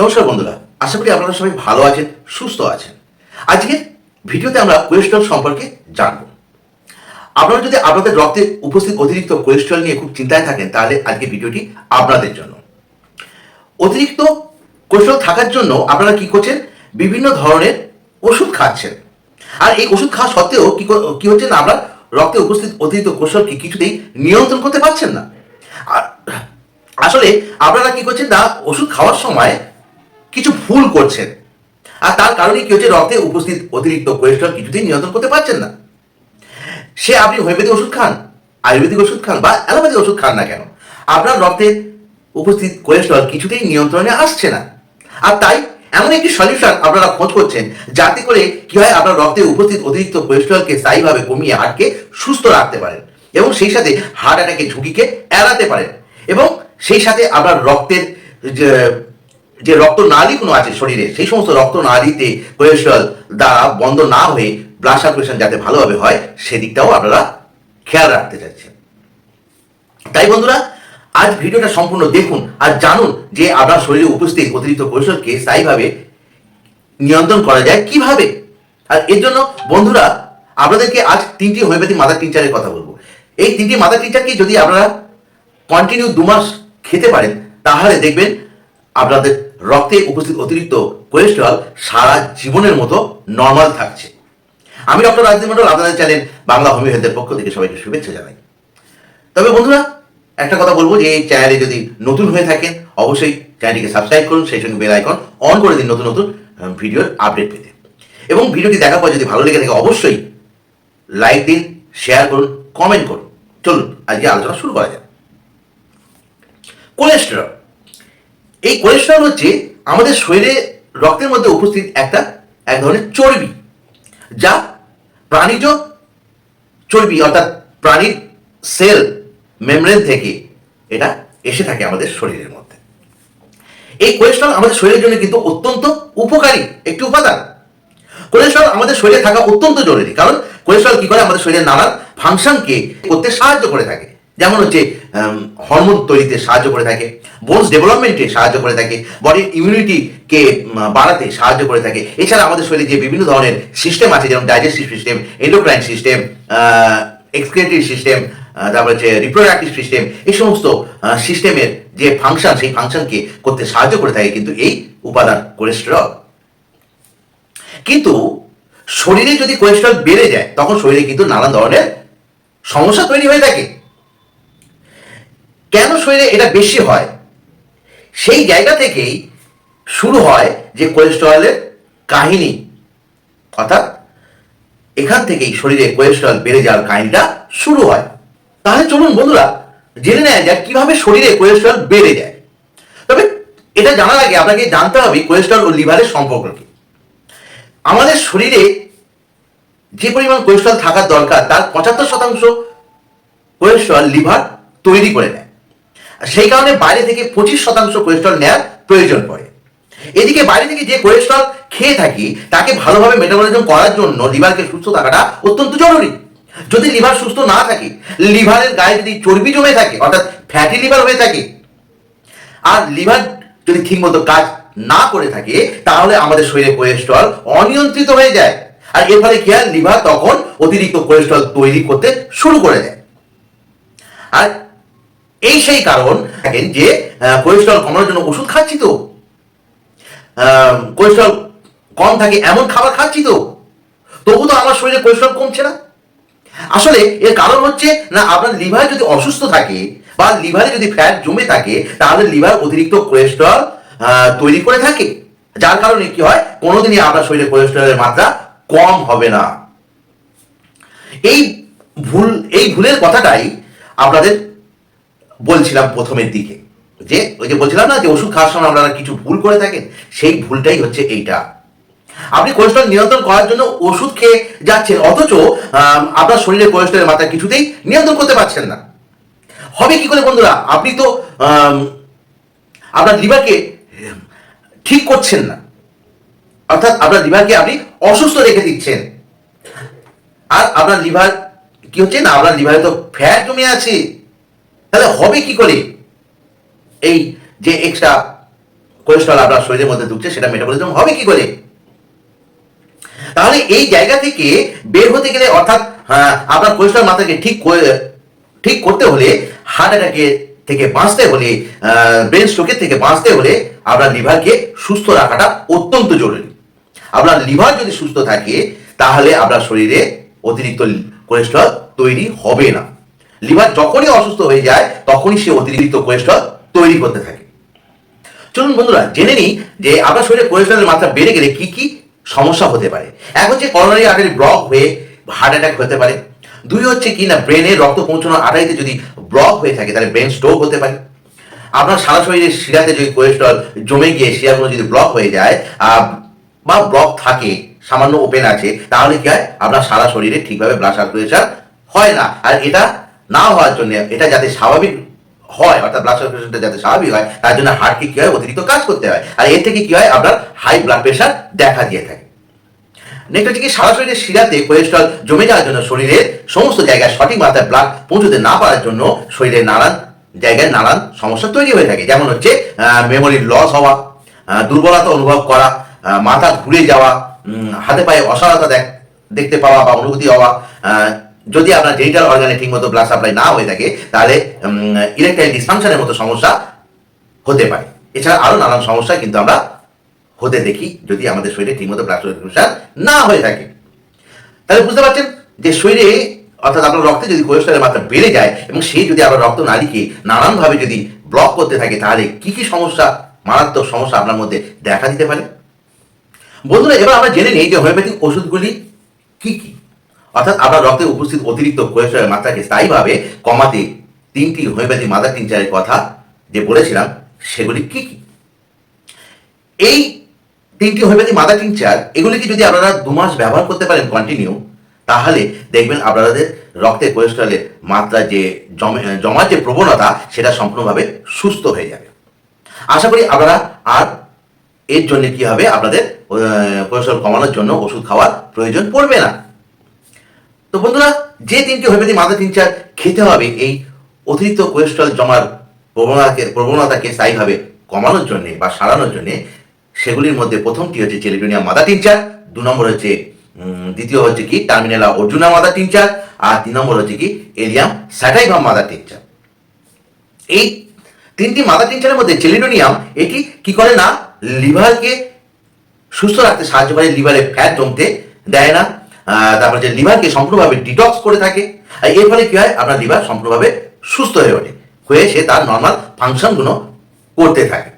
নমস্কার বন্ধুরা, আশা করি আপনারা সবাই ভালো আছেন, সুস্থ আছেন। আজকে ভিডিওতে আমরা কোলেস্ট্রল সম্পর্কে জানব। আপনারা যদি আপনাদের রক্তে উপস্থিত অতিরিক্ত কোলেস্ট্রল নিয়ে খুব চিন্তায় থাকেন, তাহলে আজকে ভিডিওটি আপনাদের জন্য। অতিরিক্ত কোলেস্ট্রল থাকার জন্য আপনারা কি করছেন? বিভিন্ন ধরনের ওষুধ খাচ্ছেন। আর এই ওষুধ খাওয়া সত্ত্বেও কি হচ্ছে না আমরা রক্তে উপস্থিত অতিরিক্ত কোলেস্ট্রলকে কিছুতেই নিয়ন্ত্রণ করতে পারছেন না। আর আসলে আপনারা কি করছেন না, ওষুধ খাওয়ার সময় কিছু ভুল করছেন। আর তার কারণে কি হচ্ছে, রক্তে উপস্থিত অতিরিক্ত কোলেস্ট্রল কিছুতেই নিয়ন্ত্রণ করতে পারছেন না। সে আপনি হোমিওপ্যাথি ওষুধ খান, আয়ুর্বেদিক ওষুধ খান বা অ্যালোপ্যাথি ওষুধ খান না কেন? আপনার রক্তে উপস্থিত কোলেস্ট্রল কিছুতেই নিয়ন্ত্রণে আসছে না। আর তাই এমন একটি সলিউশন আপনারা খোঁজ করছেন, যাতে করে কি হয়, আপনার রক্তে উপস্থিত অতিরিক্ত কোলেস্ট্রলকে স্থায়ীভাবে কমিয়ে হার্টকে সুস্থ রাখতে পারেন এবং সেই সাথে হার্ট অ্যাটাকের ঝুঁকিকে এড়াতে পারেন এবং সেই সাথে আপনার রক্তের যে যে রক্ত নালীগুলো আছে শরীরে, সেই সমস্ত রক্ত নালীতে কোলেস্ট্রল দ্বারা বন্ধ না হয়ে ব্লাড সার্কুলেশন যাতে ভালোভাবে হয়, সেদিকটাও আপনারা খেয়াল রাখতে চাচ্ছেন তাই বন্ধুরা, আজ ভিডিওটা সম্পূর্ণ দেখুন আর জানুন যে আপনার শরীরে উপস্থিত অতিরিক্ত কোলেস্ট্রলকে স্থায়ীভাবে নিয়ন্ত্রণ করা যায় কীভাবে। আর এর জন্য বন্ধুরা, আপনাদেরকে আজ তিনটি হোমিওপ্যাথি মাদার টিচারের কথা বলব। এই তিনটি মাদার টিচারকে যদি আপনারা কন্টিনিউ দু মাস খেতে পারেন, তাহলে দেখবেন আপনাদের রক্তে উপস্থিত অতিরিক্ত কোলেস্ট্রল সারা জীবনের মতো নর্মাল থাকছে। আমি ডক্টর রাজদীপ মন্ডল আপনাদের চ্যানেল বাংলা হোমিও হেলথের পক্ষ থেকে সবাইকে শুভেচ্ছা জানাই। তবে বন্ধুরা, একটা কথা বলব যে এই চ্যানেলে যদি নতুন হয়ে থাকেন, অবশ্যই চ্যানেলটিকে সাবস্ক্রাইব করুন, সেই সঙ্গে বেল আইকন অন করে দিন নতুন নতুন ভিডিওর আপডেট পেতে। এবং ভিডিওটি দেখার পর যদি ভালো লেগে থাকে, অবশ্যই লাইক দিন শেয়ার করুন কমেন্ট করুন। চলুন, আজকে আলোচনা শুরু করা যাক। কোলেস্টেরল এই কোলেস্টেরল হচ্ছে আমাদের শরীরে রক্তের মধ্যে উপস্থিত একটা, এক ধরনের চর্বি, যা প্রাণীজ চর্বি, অর্থাৎ প্রাণীর সেল মেমব্রেন থেকে এটা এসে থাকে আমাদের শরীরের মধ্যে। এই কোলেস্ট্রল আমাদের শরীরের জন্য কিন্তু অত্যন্ত উপকারী একটি উপাদান। কোলেস্ট্রল আমাদের শরীরে থাকা অত্যন্ত জরুরি, কারণ কোলেস্ট্রল কি করে? আমাদের শরীরের নানান ফাংশনকে করতে সাহায্য করে থাকে। যেমন হচ্ছে হরমোন তৈরিতে সাহায্য করে থাকে বোনস ডেভেলপমেন্টে সাহায্য করে থাকে বডির ইমিউনিটিকে বাড়াতে সাহায্য করে থাকে। এছাড়া আমাদের শরীরে যে বিভিন্ন ধরনের সিস্টেম আছে, যেমন digestive system endocrine system excretive system তারপর হচ্ছে রিপ্রোডাক্টিভ সিস্টেম এই সমস্ত সিস্টেমের যে ফাংশন সেই ফাংশনকে করতে সাহায্য করে থাকে কিন্তু এই উপাদান কোলেস্টেরল কিন্তু শরীরে যদি কোলেস্ট্রল বেড়ে যায়, তখন শরীরে কিন্তু নানান ধরনের সমস্যা তৈরি হয়ে থাকে। কেন শরীরে এটা বেশি হয়? সেই জায়গা থেকেই শুরু হয় যে কোলেস্ট্রলের কাহিনী। অর্থাৎ এখান থেকেই শরীরে কোলেস্ট্রল বেড়ে যাওয়ার কাহিনীটা শুরু হয়। তাহলে চলুন বন্ধুরা, জেনে নেওয়া যাক কীভাবে শরীরে কোলেস্ট্রল বেড়ে যায়। তবে এটা জানার আগে আপনাকে জানতে হবে কোলেস্ট্রল ও লিভারের সম্পর্ক কি। আমাদের শরীরে যে পরিমাণ কোলেস্ট্রল থাকার দরকার, তার পঁচাত্তর শতাংশ কোলেস্ট্রল লিভার তৈরি করে নেয়। সেই কারণে বাইরে থেকে পঁচিশ শতাংশ কোলেস্ট্রল নেওয়ার প্রয়োজন পড়ে। এদিকে বাইরে থেকে যে কোলেস্ট্রল খেয়ে থাকি, তাকে ভালোভাবে মেটাবলিজম করার জন্য লিভারকে সুস্থ থাকাটা অত্যন্ত জরুরি। যদি লিভার সুস্থ না থাকে, লিভারের গায়ে যদি চর্বি জমে থাকে, অর্থাৎ ফ্যাটি লিভার হয়ে থাকে, আর লিভার যদি ঠিকমতো কাজ না করে থাকে, তাহলে আমাদের শরীরে কোলেস্ট্রল অনিয়ন্ত্রিত হয়ে যায়। আর এর ফলে কি হয়? লিভার তখন অতিরিক্ত কোলেস্ট্রল তৈরি করতে শুরু করে দেয়। আর এই সেই কারণ, দেখেন যে কোলেস্ট্রল কমানোর জন্য ওষুধ খাচ্ছি তো। কোলেস্ট্রল কম থাকে এমন খাবার খাচ্ছি তো। তবু তো আমার শরীরে কোলেস্ট্রল কমছে না। আসলে এর কারণ হচ্ছে, না, আপনার লিভার যদি অসুস্থ থাকে বা লিভারে যদি ফ্যাট জমে থাকে, তাহলে লিভার অতিরিক্ত কোলেস্ট্রল তৈরি করে থাকে। যার কারণে কি হয়, কোনোদিনই আপনার শরীরে কোলেস্ট্রলের মাত্রা কম হবে না। এই ভুল, এই ভুলের কথাটাই আপনাদের বলছিলাম প্রথমের দিকে। যে, ওই যে বলছিলাম না যে, ওষুধ খাওয়ার সময় আপনারা কিছু ভুল করে থাকেন, সেই ভুলটাই হচ্ছে এইটা। আপনি কোলেস্ট্রল নিয়ন্ত্রণ করার জন্য ওষুধ খেয়ে যাচ্ছেন, অথচ আপনার শরীরে কোলেস্ট্রলের মাত্রা কিছুতেই নিয়ন্ত্রণ করতে পারছেন না। হবে কি করে বন্ধুরা? আপনি তো আপনার লিভারকে, ঠিক করছেন না। অর্থাৎ আপনার লিভারকে আপনি অসুস্থ রেখে দিচ্ছেন। আর আপনার লিভার, কি হচ্ছে না? আপনার লিভারে তো ফ্যাট জমে আছে। তাহলে হবে কি করে? এই যে এক্সট্রা কোলেস্ট্রল আপনার শরীরের মধ্যে ঢুকছে, সেটা মেটাবলিজম হবে কি করে? তাহলে এই জায়গা থেকে বের হতে গেলে অর্থাৎ আপনার কোলেস্ট্রল মাত্রাকে ঠিক ঠিক করতে হলে হার্ট অ্যাটাকে থেকে বাঁচতে হলে ব্রেন স্ট্রোকের থেকে বাঁচতে হলে আপনার লিভারকে সুস্থ রাখাটা অত্যন্ত জরুরি। আপনার লিভার যদি সুস্থ থাকে, তাহলে আপনার শরীরে অতিরিক্ত কোলেস্ট্রল তৈরি হবে না। লিভার যখনই অসুস্থ হয়ে যায়, তখনই সে অতিরিক্ত কোলেস্ট্রল তৈরি করতে থাকে। চলুন বন্ধুরা, জেনে নিই যে আপনার শরীরে কোলেস্ট্রলের মাত্রা বেড়ে গেলে কি কি সমস্যা হতে পারে। এক হচ্ছে করোনারি আর্টারি ব্লক হয়ে হার্ট অ্যাটাক হতে পারে। দুই হচ্ছে কি না ব্রেনে রক্ত পৌঁছানোর আর্টারিতে যদি ব্লক হয়ে থাকে, তাহলে ব্রেন স্ট্রোক হতে পারে। আপনার সারা শরীরের শিরাতে যদি কোলেস্ট্রল জমে গিয়ে শিরাগুলো যদি ব্লক হয়ে যায় বা ব্লক থাকে, সামান্য ওপেন আছে, তাহলে কি হয়? আপনার সারা শরীরে ঠিকভাবে ব্লাড সার্কুলেশন হয় না। আর এটা না হওয়ার জন্য এটা যাতে স্বাভাবিক হয়, অর্থাৎ ব্লাড সার্কুলেশনটা যাতে স্বাভাবিক হয়, তার জন্য হার্টকে কি হয় অতিরিক্ত কাজ করতে হয়, আর এর থেকে কি হয়, আপনার হাই ব্লাড প্রেশার দেখা দিয়ে থাকে। নেক্সট হচ্ছে কি, সারা শরীরের শিরাতে কোলেস্ট্রল জমে যাওয়ার জন্য শরীরের সমস্ত জায়গায় সঠিক মাত্রায় ব্লাড পৌঁছতে না পারার জন্য শরীরের নানান জায়গায় নানান সমস্যা তৈরি হয়ে থাকে। যেমন হচ্ছে মেমোরির লস হওয়া দুর্বলতা অনুভব করা মাথা ঘুরে যাওয়া হাতে পায়ে অসারতা দেখ- দেখতে পাওয়া বা অনুভূতি হওয়া যদি আপনার জেনিটাল অর্গানে ঠিকমতো ব্লাড সাপ্লাই না হয়ে থাকে, তাহলে ইলেকট্রাইল ডিসফাংশনের মতো সমস্যা হতে পারে। এছাড়া আরও নানান সমস্যা কিন্তু আমরা হতে দেখি যদি আমাদের শরীরে ঠিকমতো ব্লাড সার্কুলেশন না হয়ে থাকে। তাহলে বুঝতে পারছেন যে শরীরে, অর্থাৎ আপনার রক্তে যদি কোলেস্ট্রলের মাত্রা বেড়ে যায় এবং সেই যদি আপনার রক্ত নালীকে নানানভাবে যদি ব্লক করতে থাকে, তাহলে কি কি সমস্যা, মারাত্মক সমস্যা আপনার মধ্যে দেখা দিতে পারে? বন্ধুরা, এবার আমরা জেনে নিই যে হোমিওপ্যাথিক ওষুধগুলি কি কি। অর্থাৎ আপনার রক্তে উপস্থিত অতিরিক্ত কোলেস্ট্রলের মাত্রাকে স্থায়ীভাবে কমাতে তিনটি হোমিওপ্যাথিক মাদার টিনচারের কথা যে বলেছিলাম, সেগুলি কি কি? এই তিনটি হোমিওপ্যাথি মাদার টিনচার এগুলিকে যদি আপনারা দু মাস ব্যবহার করতে পারেন কন্টিনিউ তাহলে দেখবেন আপনাদের রক্তে কোলেস্ট্রলের মাত্রা যে জমে জমার যে প্রবণতা, সেটা সম্পূর্ণভাবে সুস্থ হয়ে যাবে। আশা করি আপনারা আর এর জন্য কি হবে? আপনাদের কোলেস্ট্রল কমানোর জন্য ওষুধ খাওয়ার প্রয়োজন পড়বে না। তো বন্ধুরা, যে তিনটি হোমিওপ্যাথি মাথা তিনচার খেতে হবে, এই অতিরিক্ত কোলেস্ট্রল জমার প্রবণতাকে প্রবণতাকে স্থায়ীভাবে কমানোর জন্যে বা সারানোর জন্যে সেগুলির মধ্যে প্রথমটি হচ্ছে চেলিডোনিয়াম মাদা টিনচার দু নম্বর হচ্ছে দ্বিতীয় হচ্ছে কি টার্মিনেলা অর্জুনা মাদা টিনচার আর তিন নম্বর হচ্ছে কি এলিয়াম স্যাটাইভাম মাদা টিনচার এই তিনটি মাদা টিনচারের মধ্যে চেলিডোনিয়াম এটি কি করে না? লিভারকে সুস্থ রাখতে সাহায্য করে, লিভারে ফ্যাট জমতে দেয় না। তারপর যে লিভারকে সম্পূর্ণভাবে ডিটক্স করে থাকে, আর এর ফলে কি হয়? আপনার লিভার সম্পূর্ণভাবে সুস্থ হয়ে ওঠে, হয়ে সে তার নর্মাল ফাংশনগুলো করতে থাকে।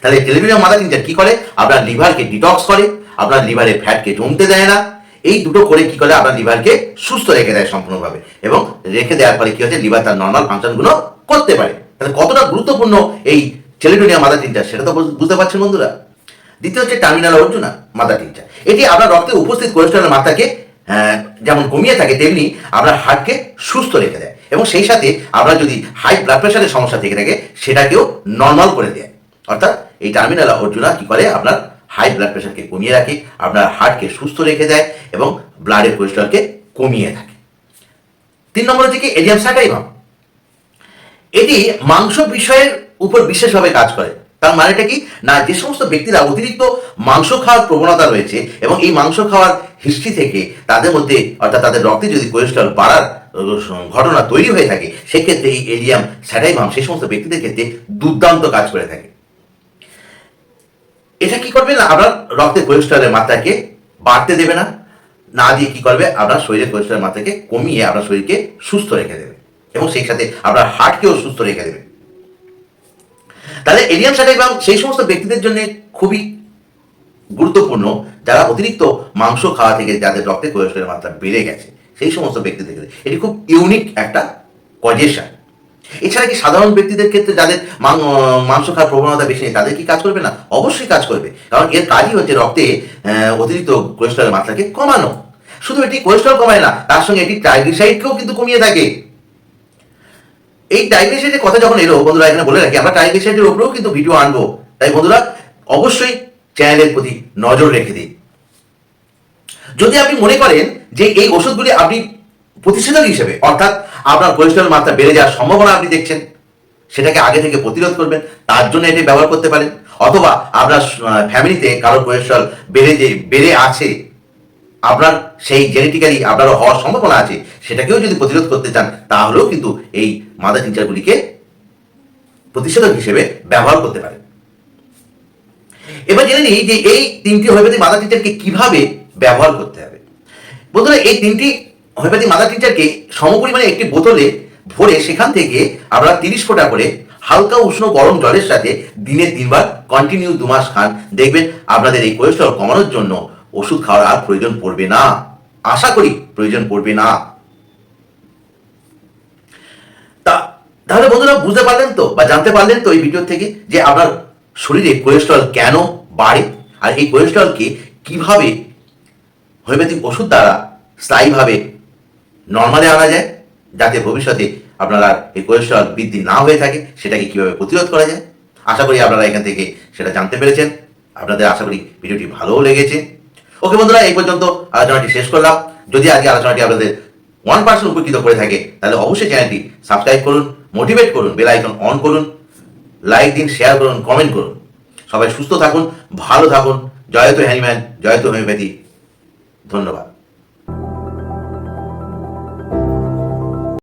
তাহলে টেলিভিশন মাদা টিনচার কি করে? আপনার লিভারকে ডিটক্স করে, আপনার লিভারে ফ্যাটকে জমতে দেয় না। এই দুটো করে কি করে? আপনার লিভারকে সুস্থ রেখে দেয় সম্পূর্ণভাবে এবং রেখে দেওয়ার ফলে কি হচ্ছে? লিভার তার নর্মাল ফাংশনগুলো করতে পারে। তাহলে কতটা গুরুত্বপূর্ণ এই টেলিটোনিয়া মাদা টিনচার সেটা তো বুঝ- বুঝতে পারছেন বন্ধুরা? দ্বিতীয় হচ্ছে টার্মিনাল অর্জুনা মাদা টিনচার এটি আপনার রক্তে উপস্থিত কোলেস্ট্রলের মাত্রাকে যেমন কমিয়ে থাকে, তেমনি আপনার হার্টকে সুস্থ রেখে দেয়। এবং সেই সাথে আপনার যদি হাই ব্লাড প্রেশারের সমস্যা থেকে থাকে, সেটাকেও নর্মাল করে দেয়। অর্থাৎ এই টার্মিনাল অর্জুনা কি করে? আপনার হাই ব্লাড প্রেশারকে কমিয়ে রাখে, আপনার হার্টকে সুস্থ রেখে দেয় এবং ব্লাডের কোলেস্ট্রলকে কমিয়ে থাকে। তিন নম্বর হচ্ছে কি? এডিয়াম স্যাটাইভাম এটি মাংস বিষয়ের উপর বিশেষভাবে কাজ করে। তার মানেটা কি? না, যে সমস্ত ব্যক্তিরা অতিরিক্ত মাংস খাওয়ার প্রবণতা রয়েছে এবং এই মাংস খাওয়ার হিস্ট্রি থেকে তাদের মধ্যে, অর্থাৎ তাদের রক্তে যদি কোলেস্ট্রল বাড়ার ঘটনা তৈরি হয়ে থাকে, সেক্ষেত্রে এই এলিয়াম স্যাটাইভাম সেই সমস্ত ব্যক্তিদের ক্ষেত্রে দুর্দান্ত কাজ করে থাকে। এটা কি করবে না? আপনার রক্তে কোলেস্ট্রলের মাত্রাকে বাড়তে দেবে না। না দিয়ে কি করবে? আপনার শরীরের কোলেস্ট্রলের মাত্রাকে কমিয়ে আপনার শরীরকে সুস্থ রেখে দেবে এবং সেই সাথে আপনার হার্টকেও সুস্থ রেখে দেবে। তাহলে এলিয়াম স্যাটাইভাম সেই সমস্ত ব্যক্তিদের জন্য খুবই গুরুত্বপূর্ণ, যারা অতিরিক্ত মাংস খাওয়া থেকে যাদের রক্তে কোলেস্ট্রলের মাত্রা বেড়ে গেছে, সেই সমস্ত ব্যক্তিদের ক্ষেত্রে এটি খুব ইউনিক একটা কজেশন এছাড়া কি সাধারণ ব্যক্তিদের ক্ষেত্রে যাদের মাংস খাওয়ার প্রবণতা বেশি নেই, তাদের কি কাজ করবে? না, অবশ্যই কাজ করবে। কারণ এর কাজই হচ্ছে রক্তে অতিরিক্ত কোলেস্ট্রলের মাত্রাকে কমানো। শুধু এটি কোলেস্ট্রল কমায় না, তার সঙ্গে এটি ট্রাইগ্লিসাইডকেও কিন্তু কমিয়ে থাকে। এই ট্রাইগ্লিসাইডের কথা যখন এলো, বন্ধুরা এখানে বলে রাখি, আমরা ট্রাইগ্লিসাইডের উপরেও কিন্তু ভিডিও আনব। তাই বন্ধুরা, অবশ্যই চ্যানেলের প্রতি নজর রেখে দিন। যদি আপনি মনে করেন যে এই ওষুধগুলি আপনি প্রতিষেধক হিসেবে, অর্থাৎ আপনার কোলেস্ট্রল মাত্রা বেড়ে যাওয়ার সম্ভাবনা আপনি দেখছেন, সেটাকে আগে থেকে প্রতিরোধ করবেন, তার জন্য এটি ব্যবহার করতে পারেন, অথবা আপনার ফ্যামিলিতে কারও কোলেস্ট্রল বেড়ে যে, বেড়ে আছে আপনার সেই জেনেটিক্যালি আপনারও হওয়ার সম্ভাবনা আছে, সেটাকেও যদি প্রতিরোধ করতে চান, তাহলেও কিন্তু এই মাদার টিচারগুলিকে প্রতিষেধক হিসেবে ব্যবহার করতে পারেন এবার জেনে নিই যে এই তিনটি হোমিওপ্যাথি মাদার টিচারকে কীভাবে ব্যবহার করতে হবে। বন্ধুরা, এই তিনটি হোমিওপ্যাথি মাদার টিচারকে সমপরিমাণে একটি বোতলে ভরে সেখান থেকে আপনারা তিরিশ ফোঁটা করে হালকা উষ্ণ গরম জলের সাথে দিনে তিনবার কন্টিনিউ দু মাস খান। দেখবেন আপনাদের এই কোলেস্ট্রল কমানোর জন্য ওষুধ খাওয়ার আর প্রয়োজন পড়বে না। আশা করি প্রয়োজন পড়বে না। তা, তাহলে বন্ধুরা বুঝতে পারলেন তো বা জানতে পারলেন তো এই ভিডিও থেকে যে আপনার শরীরে কোলেস্ট্রল কেন বাড়ে আর এই কোলেস্ট্রলকে কীভাবে হোমিওপ্যাথিক ওষুধ দ্বারা স্থায়ীভাবে নর্মালে আনা যায় যাতে ভবিষ্যতে আপনারা এই কোলেস্ট্রল বৃদ্ধি না হয়ে থাকে সেটাকে কীভাবে প্রতিরোধ করা যায়। আশা করি আপনারা এখান থেকে সেটা জানতে পেরেছেন। আপনাদের আশা করি ভিডিওটি ভালোও লেগেছে। ওকে বন্ধুরা, এই পর্যন্ত আলোচনাটি শেষ করলাম। যদি আজকে আলোচনাটি আপনাদের ওয়ান পার্সেন্ট উপকৃত করে থাকে, তাহলে অবশ্যই চ্যানেলটি সাবস্ক্রাইব করুন, মোটিভেট করুন, বেল আইকন অন করুন, লাইক দিন, শেয়ার করুন, কমেন্ট করুন। সবাই সুস্থ থাকুন, ভালো থাকুন। জয়ত হ্যানিম্যান জয়ত হোমিওপ্যাথি। ধন্যবাদ।